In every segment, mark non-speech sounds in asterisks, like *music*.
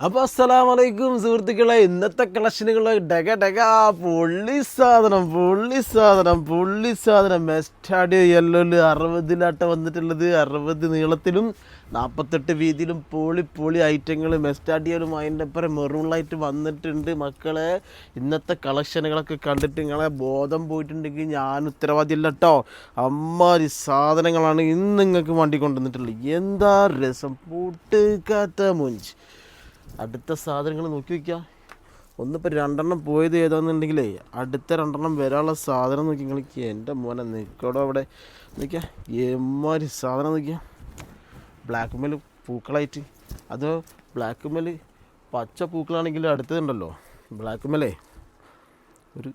അപ്പൊ അസ്സലാമലൈക്കും സുഹൃത്തുക്കളെ ഇന്നത്തെ കളക്ഷനുകൾ ഡക ഡക പുള്ളി സാധനം പുള്ളി സാധനം പുള്ളി സാധനം. മെസ്റ്റാഡ് യെല്ലോൽ അറുപതിലാട്ട വന്നിട്ടുള്ളത് അറുപത് നീളത്തിലും നാൽപ്പത്തെട്ട് വീതിയിലും പൊളി പൊളി ഐറ്റങ്ങൾ മെസ്റ്റാഡിയാലും അതിന്റെ അപ്പുറം മെറൂണിലായിട്ട് വന്നിട്ടുണ്ട് മക്കളെ. ഇന്നത്തെ കളക്ഷനുകളൊക്കെ കണ്ടിട്ട് നിങ്ങളെ ബോധം പോയിട്ടുണ്ടെങ്കിൽ ഞാൻ ഉത്തരവാദിയല്ല കേട്ടോ അമ്മാരി സാധനങ്ങളാണ് ഇന്ന് നിങ്ങൾക്ക് വണ്ടി കൊണ്ടുവന്നിട്ടുള്ളത്. എന്താ രസം? പൂട്ടുകാത്ത മുഞ്ച്. അടുത്ത സാധനങ്ങൾ നോക്കി വയ്ക്കുക ഒന്നിപ്പോൾ രണ്ടെണ്ണം പോയത് ഏതാണെന്നുണ്ടെങ്കിലേ അടുത്ത രണ്ടെണ്ണം വരാനുള്ള സാധനം നോക്കി നിങ്ങൾ എന്റെ മോനെ നിൽക്കടോ അവിടെ. നിൽക്കുക എമ്മാതിരി സാധനം നോക്കിയാ. Black mail പൂക്കളായിട്ട്. അത് ബ്ലാക്ക് മെയിൽ പച്ച പൂക്കളാണെങ്കിൽ അടുത്തതുണ്ടല്ലോ. ബ്ലാക്ക് മെല്ലേ ഒരു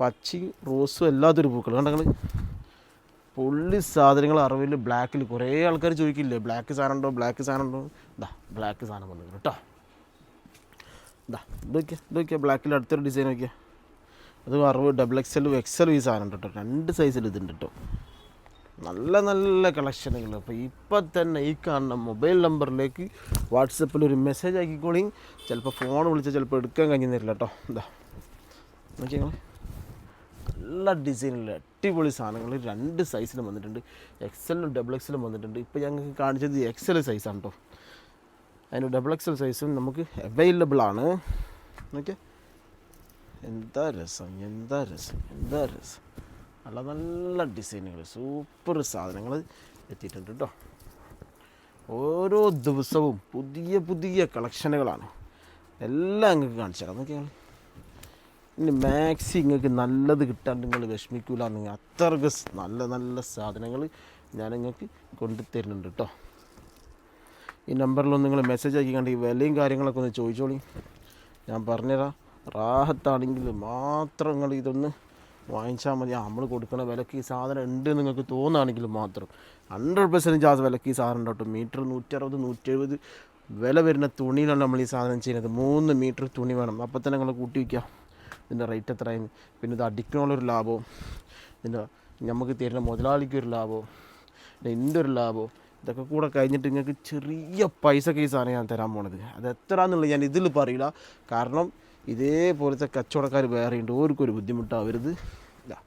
പച്ചയും റോസും അല്ലാത്തൊരു പൂക്കൾ കണ്ടങ്ങൾ പുള്ളി സാധനങ്ങൾ അറിവിൽ ബ്ലാക്കിൽ കുറേ ആൾക്കാർ ചോദിക്കില്ലേ? ബ്ലാക്ക് സാധനം ഉണ്ടോ? ബ്ലാക്ക് സാധനം ഉണ്ടോ? ഇതാ ബ്ലാക്ക് സാധനം വന്നു. കേട്ടോ. ഇതാ ഇതൊക്കെ ഇതൊക്കെ ഇത് ബ്ലാക്കിൽ അടുത്തൊരു ഡിസൈൻ ഒക്കെ അത് അറുപത് ഡബിൾ എക്സൽ എക്സൽ ഈ സാധനം കേട്ടോ. രണ്ട് സൈസിൽ ഇതുണ്ട് കേട്ടോ. നല്ല നല്ല കളക്ഷനുകൾ അപ്പോൾ ഇപ്പം തന്നെ ഈ കാണുന്ന മൊബൈൽ നമ്പറിലേക്ക് വാട്സപ്പിൽ ഒരു മെസ്സേജ് ആക്കിക്കോളി ചിലപ്പോൾ ഫോൺ വിളിച്ചാൽ ചിലപ്പോൾ എടുക്കാൻ കഴിഞ്ഞു തരില്ല കേട്ടോ. ഇതാ നോക്കിയാൽ നല്ല ഡിസൈനിൽ അടിപൊളി സാധനങ്ങൾ രണ്ട് സൈസിലും വന്നിട്ടുണ്ട്. എക്സലും ഡബിൾ എക്സലും വന്നിട്ടുണ്ട്. ഇപ്പോൾ ഞങ്ങൾക്ക് കാണിച്ചത് എക്സൽ സൈസാണ് കേട്ടോ. അതിന് ഡബിൾ എക്സൽ സൈസും നമുക്ക് അവൈലബിൾ ആണ്. ഓക്കെ എന്താ രസം എന്താ രസം എന്താ രസം. നല്ല നല്ല ഡിസൈനുകൾ സൂപ്പർ സാധനങ്ങൾ എത്തിയിട്ടുണ്ട് കേട്ടോ ഓരോ ദിവസവും പുതിയ പുതിയ കളക്ഷനുകളാണ് എല്ലാം നിങ്ങൾക്ക് കാണിച്ചു തരാം. നോക്കിയാൽ ഇനി മാക്സി നിങ്ങൾക്ക് നല്ലത് കിട്ടാണ്ട് നിങ്ങൾ വിഷമിക്കൂല. നിങ്ങൾ അത്രയ്ക്ക് നല്ല നല്ല സാധനങ്ങൾ ഞാൻ നിങ്ങൾക്ക് കൊണ്ടുതരുന്നുണ്ട് കേട്ടോ ഈ നമ്പറിലൊന്ന് നിങ്ങൾ മെസ്സേജ് ആക്കി കണ്ട് ഈ വിലയും കാര്യങ്ങളൊക്കെ ഒന്ന് ചോദിച്ചോളി. ഞാൻ പറഞ്ഞുതരാം. റാഹത്താണെങ്കിൽ മാത്രം നിങ്ങൾ ഇതൊന്ന് വാങ്ങിച്ചാൽ മതി. നമ്മൾ കൊടുക്കുന്ന വിലക്ക് ഈ സാധനം ഉണ്ട് നിങ്ങൾക്ക് തോന്നുകയാണെങ്കിൽ മാത്രം. ഹൺഡ്രഡ് പെർസെന്റേജ് ആ വിലക്ക് ഈ സാധനം ഉണ്ടാവും മീറ്റർ നൂറ്ററുപത് നൂറ്റെഴുപത് വില വരുന്ന തുണിയിലാണ് നമ്മൾ ഈ സാധനം ചെയ്യുന്നത്. മൂന്ന് മീറ്റർ തുണി വേണം. അപ്പോൾ തന്നെ നിങ്ങൾ കൂട്ടി വയ്ക്കുക ഇതിന്റെ റേറ്റ് എത്രയും പിന്നെ ഇത് അടിക്കണുള്ളൊരു ലാഭവും. ഇതിന്റെ നമുക്ക് തരുന്ന മുതലാളിക്കൊരു ലാഭവും. ഒരു ലാഭവും. ഇതൊക്കെ കൂടെ കഴിഞ്ഞിട്ട് നിങ്ങൾക്ക് ചെറിയ പൈസ സാധനം ഞാൻ തരാൻ പോണത്. അത് എത്രയാണെന്നുള്ളത് ഞാൻ ഇതിൽ പറയില്ല. കാരണം ഇതേപോലത്തെ കച്ചവടക്കാർ വേറെ ഉണ്ട്. ഓർക്കൊരു ബുദ്ധിമുട്ടാവരുത്. ഇല്ല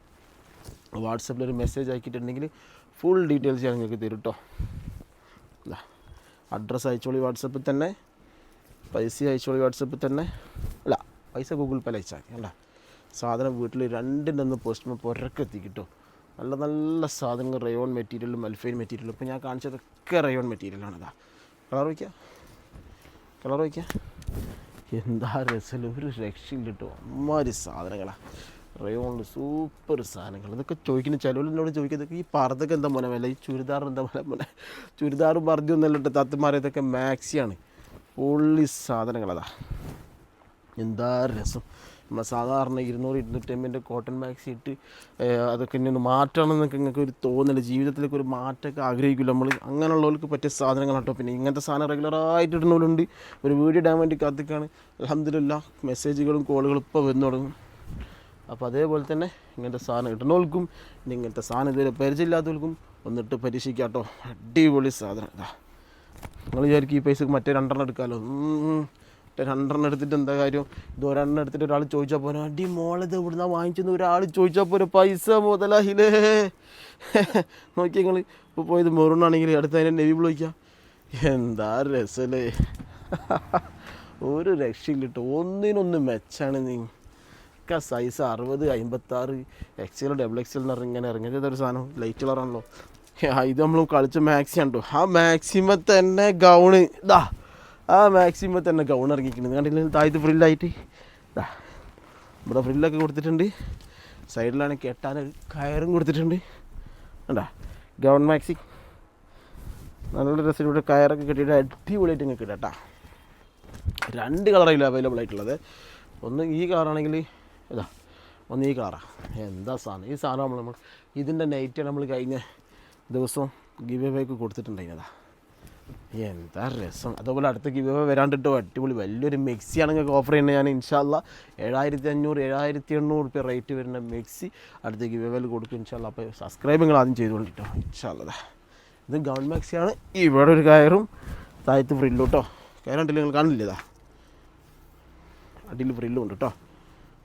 വാട്സപ്പിൽ ഒരു മെസ്സേജ് ആക്കിയിട്ടുണ്ടെങ്കിൽ ഫുൾ ഡീറ്റെയിൽസ് ഞാൻ നിങ്ങൾക്ക് തരും കേട്ടോ ഇല്ല അഡ്രസ്സ് അയച്ചോളി വാട്സപ്പിൽ തന്നെ. പൈസ അയച്ചോളി വാട്സപ്പിൽ തന്നെ. അല്ല പൈസ ഗൂഗിൾ പേ അയച്ചാൽ മതി. അല്ല സാധനം വീട്ടിൽ രണ്ടിന്റെ പോസ്റ്റ് പുരക്ക് എത്തി കിട്ടും നല്ല നല്ല സാധനങ്ങൾ റയോൺ മെറ്റീരിയലും അൽഫൈൻ മെറ്റീരിയലും. ഇപ്പോൾ ഞാൻ കാണിച്ചതൊക്കെ റയോൺ മെറ്റീരിയലാണ് ഇതാ. കളർ വയ്ക്കുക കളർ വയ്ക്കുക എന്താ രസം? ഒരു രക്ഷയില്ല കേട്ടോ. അമ്മാതിരി സാധനങ്ങളാണ് റയോണിൽ സൂപ്പർ സാധനങ്ങൾ. ഇതൊക്കെ ചോദിക്കുന്ന ചിലവർ എന്നോട് ചോദിക്കുന്നത് ഈ പർദ്ദക്ക് എന്താ മോനെ വില? ഈ ചുരിദാർ എന്താ മോനെ? മോനെ ചുരിദാർ പർദ്ദയൊന്നുമല്ല കേട്ടോ തത്തുമാരെ ഇതൊക്കെ മാക്സിയാണ് പൊള്ളി സാധനങ്ങളതാ എന്താ രസം? നമ്മൾ സാധാരണ ഇരുന്നൂറ് ഇരുന്നൂറ്റമ്പതിന്റെ കോട്ടൺ മാക്സി ഇട്ട് അതൊക്കെ ഇനി ഒന്ന് മാറ്റണം എന്നൊക്കെ നിങ്ങൾക്ക് ഒരു തോന്നില്ല ജീവിതത്തിലേക്ക് ഒരു മാറ്റമൊക്കെ ആഗ്രഹിക്കില്ല നമ്മൾ അങ്ങനെയുള്ളവർക്ക് പറ്റിയ സാധനങ്ങൾ കേട്ടോ പിന്നെ ഇങ്ങനത്തെ സാധനം റെഗുലറായിട്ട് ഇടുന്നവരുണ്ട്. ഒരു വീഡിയോ ഇടാൻ വേണ്ടി കാത്തിക്കാണ്. അലഹമില്ല മെസ്സേജുകളും കോളുകളും ഇപ്പോൾ വന്നു തുടങ്ങും. അപ്പോൾ അതേപോലെ തന്നെ ഇങ്ങനത്തെ സാധനം ഇടുന്നവർക്കും ഇനി ഇങ്ങനത്തെ സാധനം ഇതുവരെ പരിചയമില്ലാത്തവർക്കും ഒന്നിട്ട് പരീക്ഷിക്കാം കേട്ടോ അടിപൊളി സാധനം. ഇതാ നിങ്ങൾ വിചാരിക്കും ഈ പൈസക്ക് മറ്റേ രണ്ടെണ്ണം എടുക്കാമല്ലോ രണ്ടെണ്ണം എടുത്തിട്ട് എന്താ കാര്യം? ഇത് ഒരെണ്ണം എടുത്തിട്ട് ഒരാൾ ചോദിച്ചാൽ പോലെ അടി മോളത് ഇവിടുന്ന് വാങ്ങിച്ചെന്ന്? ഒരാൾ ചോദിച്ചാൽ പോലെ പൈസ മുതലാഹിലേ നോക്കി നിങ്ങൾ ഇപ്പോൾ പോയത് മെറൂണാണെങ്കിൽ അടുത്ത അതിനെ നെവി വിളിക്കാം എന്താ രസല്ലേ. ഒരു രക്ഷയില്ല കേട്ടോ ഒന്നിനൊന്ന് മെച്ചാണ് നീ. ഒക്കെ സൈസ് അറുപത് അമ്പത്താറ് എക്സൽ ഡബിൾ എക്സൽ എന്ന് പറഞ്ഞ് ഇങ്ങനെ ഇറങ്ങിയത്. ഒരു സാധനം. ലൈറ്റ് കളറാണല്ലോ ഇത് നമ്മൾ കളിച്ച മാക്സി ആണ് ആ മാക്സിമം തന്നെ ഗൗണ് ഇതാ ആ മാക്സിമം തന്നെ ഗൗൺ ഇറങ്ങിക്കുന്നത് കണ്ടില്ല? താഴത്ത് ഫ്രില്ലായിട്ട് ഇതാ ഇവിടെ ഫ്രില്ലൊക്കെ കൊടുത്തിട്ടുണ്ട്. സൈഡിലാണ് കെട്ടാൻ കയറും കൊടുത്തിട്ടുണ്ട്. കണ്ടാ? ഗൗൺ മാക്സി നല്ല ഡ്രസ്സിൽ ഇവിടെ കയറൊക്കെ കെട്ടിയിട്ട് അടിപൊളിയായിട്ട് ഇങ്ങനെ ഇടാം കേട്ടോ. രണ്ട് കളറായില്ല അവൈലബിൾ ആയിട്ടുള്ളത്. ഒന്ന് ഈ കളറാണെങ്കിൽ ഇതാ ഒന്ന് ഈ കളറാണ് എന്താ സാധനം? ഈ സാധനം നമ്മൾ നമ്മൾ ഇതിന്റെ നൈറ്റ് നമ്മൾ കഴിഞ്ഞ ദിവസം ഗിവ് എവേക്ക് കൊടുത്തിട്ടുണ്ടായിരുന്നതാ. എന്താ രസം? അതുപോലെ അടുത്ത ഗിവ് വരാണ്ടിട്ട് അടിപൊളി. വലിയൊരു മിക്സിയാണ് നിങ്ങൾക്ക് ഓഫർ ചെയ്യുന്നത്. ഞാൻ ഇൻഷാല്ല ഏഴായിരത്തി അഞ്ഞൂറ് ഏഴായിരത്തി എണ്ണൂറ് റുപ്യ റേറ്റ് വരുന്ന മെക്സി അടുത്ത ഗിവ് കൊടുക്കും ഇൻഷാല്ല അപ്പോൾ സബ്സ്ക്രൈബ് നിങ്ങൾ ആദ്യം ചെയ്തുകൊണ്ടിട്ടോ ഇൻഷാല്ല ഇത് ഗൗൺ മെക്സിയാണ് ഇവിടെ ഒരു കയറും. താഴത്ത് ഫ്രില്ലും കേട്ടോ കയറുണ്ടല്ലോ നിങ്ങൾ കാണില്ലതാ അടിയിൽ ഫ്രില്ലും ഉണ്ട് കേട്ടോ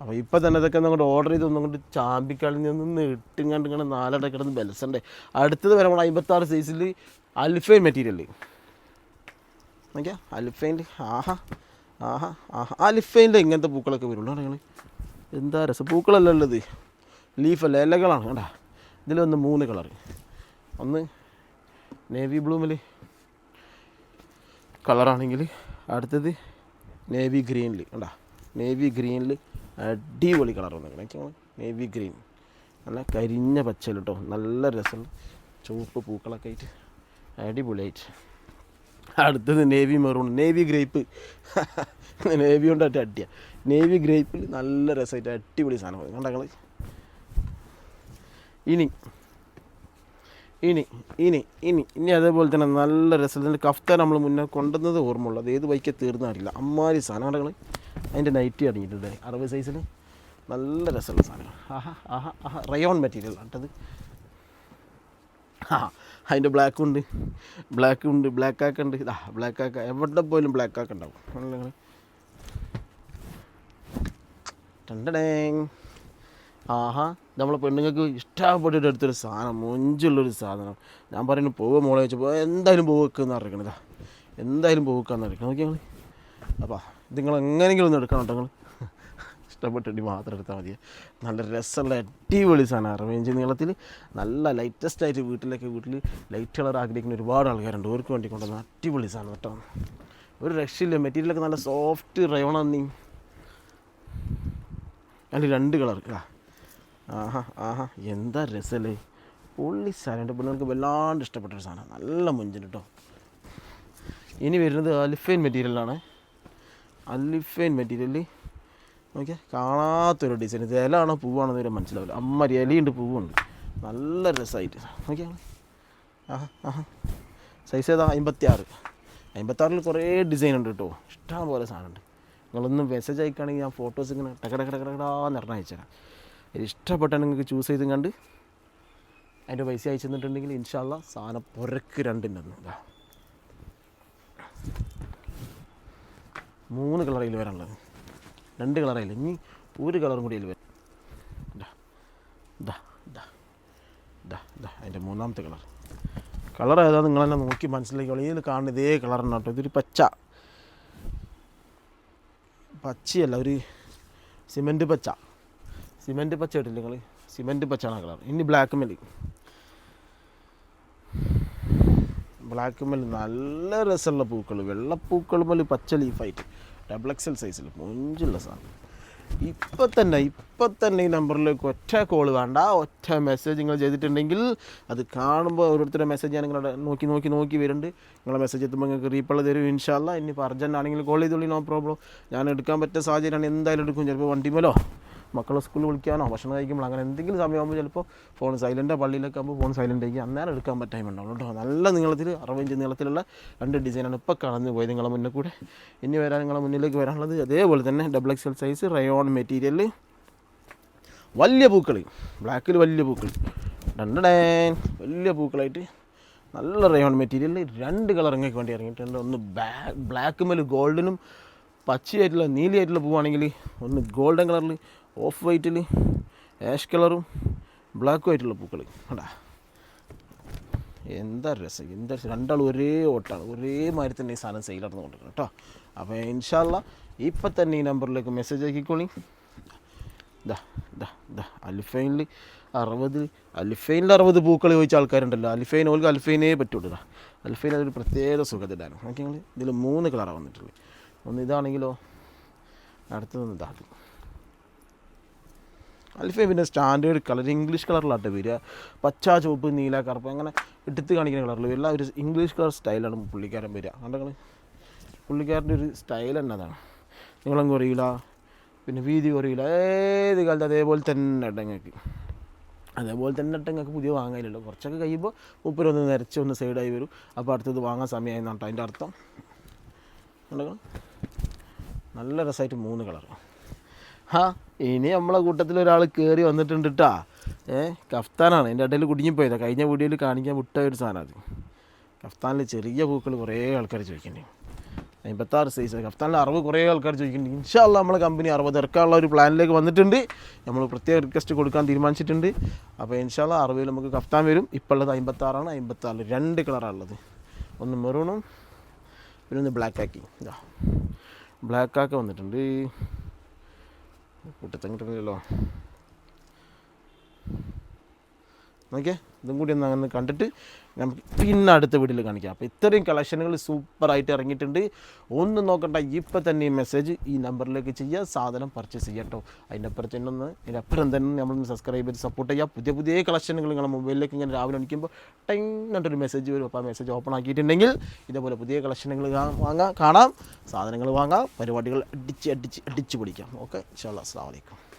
അപ്പോൾ ഇപ്പോൾ തന്നെ ഇതൊക്കെ അങ്ങോട്ട് ഓർഡർ ചെയ്ത് ഒന്നും കൊണ്ട് ചാമ്പിക്കളഞ്ഞ് നിന്ന് ഇട്ടുങ്ങാണ്ട് ഇങ്ങനെ ബെലസണ്ടേ. അടുത്തത് വരെ നമ്മൾ അമ്പത്താറ് സൈസിൽ അൽഫൈൻ മെറ്റീരിയൽ നോക്കിയാ അലിഫൈന്റെ ആഹാ ആഹാ ആഹാ. അലിഫൈന്റെ ഇങ്ങനത്തെ പൂക്കളൊക്കെ വരുള്ളൂ നിങ്ങൾ എന്താ രസം? പൂക്കളല്ല ഉള്ളത്? ലീഫല്ല? ഇലകളാണ് കേട്ടാ ഇതിൽ വന്ന് മൂന്ന് കളർ. ഒന്ന് നേവി ബ്ലൂമിൽ കളറാണെങ്കിൽ അടുത്തത് നേവി ഗ്രീനിൽ കണ്ടാ. നേവി ഗ്രീനിൽ അടിപൊളി കളർ വന്നിരിക്കണം നേവി ഗ്രീൻ. നല്ല കരിഞ്ഞ പച്ചയിൽ കേട്ടോ നല്ല രസം ചുവപ്പ് പൂക്കളൊക്കെ ആയിട്ട് അടിപൊളിയായിട്ട്. അടുത്തത് navy maroon navy grape. *laughs* Navy കൊണ്ടായിട്ട് അടിയ. നേവി ഗ്രേപ്പിൽ നല്ല രസമായിട്ട് അടിപൊളി സാധനം കണ്ട കളി ഇനി ഇനി ഇനി ഇനി ഇനി അതേപോലെ തന്നെ നല്ല രസത്തിന്റെ കഫ്ത നമ്മൾ മുന്നേ കൊണ്ടുവന്നത് ഓർമ്മ ഉള്ളത് ഏത് വൈക്ക തീർന്ന അറിയില്ല. അമ്മാരി സാധനം കടകൾ അതിന്റെ നൈറ്റി അടങ്ങിയിട്ടുണ്ട് അറുപത് സൈസിൽ നല്ല രസമുള്ള സാധനം. ആഹാ ആഹാ ആഹാ. റയോൺ മെറ്റീരിയൽ ആട്ടത് ആ അതിന്റെ ബ്ലാക്ക് ഉണ്ട് ബ്ലാക്ക് ഉണ്ട് ബ്ലാക്ക് ആക്ക ഉണ്ട് ഇതാ ബ്ലാക്ക് ആക്ക എവിടെ പോലും ബ്ലാക്ക് ആക്ക ഉണ്ടാവും ടണ്ടടേങ്. ആഹാ നമ്മളെ പെണ്ണുങ്ങൾക്ക് ഇഷ്ടപ്പെട്ടിട്ട് എടുത്തൊരു സാധനം മൊഞ്ചുള്ളൊരു സാധനം. ഞാൻ പറയുന്നത് പോവുക മോളെ വെച്ചപ്പോൾ എന്തായാലും പോവുക്കെന്ന് അറിയിക്കണതാ എന്തായാലും പോവുക്കാന്ന് അറിയിക്കണം നോക്കി ഞങ്ങൾ അപ്പോൾ ഇത് നിങ്ങൾ എങ്ങനെയെങ്കിലും ഒന്ന് എടുക്കണം കേട്ടോ നിങ്ങൾ ഇഷ്ടപ്പെട്ടിട്ട് മാത്രം എടുത്താൽ മതി. നല്ല രസമുള്ള അടിപൊളി സാധനം അറേഞ്ച് നീളത്തിൽ നല്ല ലൈറ്റസ്റ്റ് ആയിട്ട് വീട്ടിലൊക്കെ വീട്ടിൽ ലൈറ്റ് കളർ ആഗ്രഹിക്കുന്ന ഒരുപാട് ആൾക്കാരുണ്ട്. ഓർക്ക് വേണ്ടി കൊണ്ടുവന്ന അടിപൊളി സാധനം കേട്ടോ. ഒരു രക്ഷയില്ല. മെറ്റീരിയലൊക്കെ നല്ല സോഫ്റ്റ് റയോണ നീ അതിൽ രണ്ട് കളർ ആ ആഹാ ആഹാ. എന്താ രസമല്ലേ? പൊള്ളി സാധനം. എന്റെ പിള്ളേർക്ക് വല്ലാണ്ട് ഇഷ്ടപ്പെട്ടൊരു സാധനം. നല്ല മുഞ്ചിന് കേട്ടോ. ഇനി വരുന്നത് അലിഫൈൻ മെറ്റീരിയലാണ് അലിഫൈൻ മെറ്റീരിയൽ നോക്കിയാൽ കാണാത്തൊരു ഡിസൈൻ ഇത് ഇലാണോ പൂവാണോ ഇവരെ മനസ്സിലാവില്ല. അമ്മരി ഇലയുണ്ട് പൂവുണ്ട്. നല്ല രസമായിട്ട് ഓക്കെ? ആഹാ ആഹാ. സൈസ് ഏതാ? അമ്പത്തി ആറ് അമ്പത്താറിൽ കുറേ ഡിസൈൻ ഉണ്ട് കേട്ടോ. ഇഷ്ടം പോലെ സാധനമുണ്ട്. നിങ്ങളൊന്ന് മെസ്സേജ് അയക്കുകയാണെങ്കിൽ ഞാൻ ഫോട്ടോസ് ഇങ്ങനെ ടക്കട കട കടകടാന്ന് പറഞ്ഞ് അയച്ചുതരാം. ഇത് നിങ്ങൾക്ക് ചൂസ് ചെയ്തും കണ്ട് അതിന്റെ പൈസ അയച്ചു തന്നിട്ടുണ്ടെങ്കിൽ ഇൻഷാല്ല സാധനം പുരക്ക് രണ്ടിന്റെ മൂന്ന് കളറിൽ വരാനുള്ളത്. രണ്ട് കളറായില്ല. ഇനി ഒരു കളറും കൂടി അതിൽ വരും. അതിന്റെ മൂന്നാമത്തെ കളർ. കളർ ഏതാ നിങ്ങൾ തന്നെ നോക്കി മനസ്സിലാക്കിയോളൂ ഇതിൽ കാണുന്ന ഇതേ കളറാണ് കേട്ടോ. ഇതൊരു പച്ച. പച്ചയല്ല ഒരു സിമന്റ് പച്ച. സിമന്റ് പച്ച ഇട്ടില്ല നിങ്ങൾ സിമന്റ് പച്ചാണ് കളർ. ഇനി ബ്ലാക്ക് മെല്ലി ബ്ലാക്ക് മെല്ലി നല്ല രസമുള്ള പൂക്കൾ വെള്ളപ്പൂക്കൾ പോലെ പച്ച ലീഫായിട്ട് ഡബിൾ എക്സൽ സൈസിൽ മുഞ്ചുള്ള സാധനം. ഇപ്പം തന്നെ ഇപ്പം തന്നെ ഈ നമ്പറിലേക്ക് ഒറ്റ കോൾ വേണ്ട. ഒറ്റ മെസ്സേജ് നിങ്ങൾ ചെയ്തിട്ടുണ്ടെങ്കിൽ അത് കാണുമ്പോൾ ഓരോരുത്തരുടെ മെസ്സേജ് ഞാൻ നിങ്ങളുടെ നോക്കി നോക്കി നോക്കി വരുന്നുണ്ട്. നിങ്ങളെ മെസ്സേജ് എത്തുമ്പോൾ നിങ്ങൾക്ക് റീപ്ലൈ തരും ഇൻഷാല്ല ഇനി അർജന്റ് ആണെങ്കിൽ കോൾ ചെയ്തോളി നോ പ്രോബ്ലം ഞാൻ എടുക്കാൻ പറ്റിയ സാഹചര്യമാണ്. എന്തായാലും എടുക്കും. ചിലപ്പോൾ വണ്ടിമേലോ മക്കളെ സ്കൂളിൽ വിളിക്കാനോ ഭക്ഷണം കഴിക്കുമ്പോൾ അങ്ങനെ എന്തെങ്കിലും സമയമാകുമ്പോൾ ചിലപ്പോൾ ഫോൺ സൈലന്റ് പള്ളിയിലൊക്കെ ആകുമ്പോൾ ഫോൺ സൈലന്റ് ആക്കി അന്നേരം എടുക്കാൻ പറ്റാൻ ഉണ്ടാവും കേട്ടോ. നല്ല നീളത്തിൽ അറുപഞ്ച് നീളത്തിലുള്ള രണ്ട് ഡിസൈനാണ് ഇപ്പോൾ കടന്നു പോയത് നിങ്ങളെ മുന്നിൽ കൂടെ. ഇനി വരാൻ നിങ്ങളെ മുന്നിലേക്ക് വരാനുള്ളത് അതേപോലെ തന്നെ double XL size rayon material വലിയ പൂക്കൾ ബ്ലാക്കിൽ വലിയ പൂക്കൾ. രണ്ടടേ വലിയ പൂക്കളായിട്ട് നല്ല റയോൺ മെറ്റീരിയൽ രണ്ട് കളർ ഇങ്ങനെ വേണ്ടി ഇറങ്ങിയിട്ടുണ്ട്. ഒന്ന് ബ്ലാക്ക് മേൽ ഗോൾഡനും പച്ചയായിട്ടുള്ള നീലയായിട്ടുള്ള പൂവാണെങ്കിൽ ഒന്ന് ഗോൾഡൻ കളറിൽ ഓഫ് വൈറ്റിൽ ആഷ് കളറും ബ്ലാക്കും ആയിട്ടുള്ള പൂക്കൾ. കണ്ടാ? എന്താ രസം എന്താ രസം. രണ്ടാളും ഒരേ ഓട്ടാണ്. ഒരേ മാതിരി തന്നെ ഈ സാധനം സെയിൽ നടന്നുകൊണ്ടിരിക്കണം കേട്ടോ. അപ്പോൾ ഇൻഷാല്ല ഇപ്പം തന്നെ ഈ നമ്പറിലേക്ക് മെസ്സേജ് ആക്കിക്കോളി. ഇതാ ഇതാ ഇതാ അലിഫൈനിൽ അറുപത് അലിഫൈനിൽ അറുപത് പൂക്കൾ ചോദിച്ച ആൾക്കാരുണ്ടല്ലോ. അലിഫൈൻ ഓൾക്ക് അലിഫൈനേ പറ്റുള്ളൂ അൽഫൈൻ അതൊരു പ്രത്യേക സുഖത്തിലാണ്. നോക്കി നിങ്ങൾ ഇതിൽ മൂന്ന് കളറാണ് വന്നിട്ടുള്ളത് ഒന്ന് ഇതാണെങ്കിലോ അടുത്തതൊന്ന് ഇതാക്കും. അൽഫേ പിന്നെ സ്റ്റാൻഡേർഡ് കളർ ഇംഗ്ലീഷ് കളറിലാട്ടെ വരിക. പച്ച ചുവപ്പ് നീല കറുപ്പ് അങ്ങനെ എടുത്ത് കാണിക്കുന്ന കളറിൽ വരില്ല ഒരു ഇംഗ്ലീഷ് കളർ സ്റ്റൈലാണ് പുള്ളിക്കാരൻ വരിക. കണ്ടങ്ങൾ പുള്ളിക്കാരന്റെ ഒരു സ്റ്റൈൽ തന്നെ അതാണ്. നീളം കുറയില്ല പിന്നെ വീതി കുറയില്ല ഏത് കാലത്ത് അതേപോലെ തന്നെ ഇടങ്ങൾക്ക് അതേപോലെ തന്നെ ഇട്ടങ്ങൾക്ക് പുതിയ വാങ്ങാനില്ലല്ലോ കുറച്ചൊക്കെ കഴിയുമ്പോൾ മുപ്പരൊന്ന് നിരച്ചൊന്ന് സൈഡായി വരും. അപ്പോൾ അടുത്തത് വാങ്ങാൻ സമയമായി കേട്ടോ അതിന്റെ അർത്ഥം. കണ്ടോ നല്ല രസമായിട്ട് മൂന്ന് കളർ. ആ ഇനി നമ്മളെ കൂട്ടത്തിൽ ഒരാൾ കയറി വന്നിട്ടുണ്ട് കേട്ടാ ഏ കഫ്താനാണ്. എന്റെ ഇടയിൽ കുടുങ്ങിപ്പോയതാ. കഴിഞ്ഞ വീഡിയോയിൽ കാണിക്കാൻ വിട്ട ഒരു സാധനം അത്. കഫ്താനിൽ ചെറിയ പൂക്കൾ കുറേ ആൾക്കാർ ചോദിക്കുന്നുണ്ട്. അമ്പത്താറ് സൈസ് കഫ്താനിൽ അറുപത് കുറേ ആൾക്കാർ ചോദിക്കുന്നുണ്ട്. ഇൻഷാല്ല നമ്മളെ കമ്പനി അറുപത് ഇറക്കാനുള്ള ഒരു പ്ലാനിലേക്ക് വന്നിട്ടുണ്ട്. നമ്മൾ പ്രത്യേക റിക്വസ്റ്റ് കൊടുക്കാൻ തീരുമാനിച്ചിട്ടുണ്ട്. അപ്പോൾ ഇൻഷാല്ല അറുപതിൽ നമുക്ക് കഫ്താൻ വരും. ഇപ്പോൾ ഉള്ളത് അമ്പത്താറാണ്. അമ്പത്താറിൽ രണ്ട് കളറാണ് ഉള്ളത്. ഒന്ന് മെറൂണും പിന്നെ ഒന്ന് ബ്ലാക്ക് ആക്കി. ഇതാ. ബ്ലാക്ക് ആക്കി വന്നിട്ടുണ്ട്. കൂട്ടത്തങ്ങിട്ടില്ലല്ലോ നോക്കിയേ ഇതും കൂടി ഒന്ന് അങ്ങനെ കണ്ടിട്ട് നമുക്ക് പിന്നെ അടുത്ത വീഡിയോയിൽ കാണിക്കാം. അപ്പോൾ ഇത്രയും കളക്ഷനുകൾ സൂപ്പറായിട്ട് ഇറങ്ങിയിട്ടുണ്ട്. ഒന്ന് നോക്കണ്ട ഇപ്പം തന്നെ ഈ മെസ്സേജ് ഈ നമ്പറിലേക്ക് ചെയ്യുക സാധനം പർച്ചേസ് ചെയ്യട്ടോ അതിന്റെ അപ്പുറത്ത് തന്നെ ഒന്ന് അതിന്റെ അപ്പുറം തന്നെ നമ്മൾ സബ്സ്ക്രൈബ് ചെയ്ത് സപ്പോർട്ട് ചെയ്യുക പുതിയ പുതിയ കളക്ഷനുകൾ നിങ്ങളുടെ മൊബൈലിലേക്ക് ഇങ്ങനെ രാവിലെ അടിക്കുമ്പോൾ ടൈം മെസ്സേജ് വരും. അപ്പോൾ ആ മെസ്സേജ് ഓപ്പൺ ആക്കിയിട്ടുണ്ടെങ്കിൽ ഇതേപോലെ പുതിയ കളക്ഷനുകൾ വാങ്ങാം കാണാം. സാധനങ്ങൾ വാങ്ങാം. പരിപാടികൾ അടിച്ച് അടിച്ച് അടിച്ച് പിടിക്കാം ഓക്കെ ഇൻഷാ അസ്സാം വലൈക്കും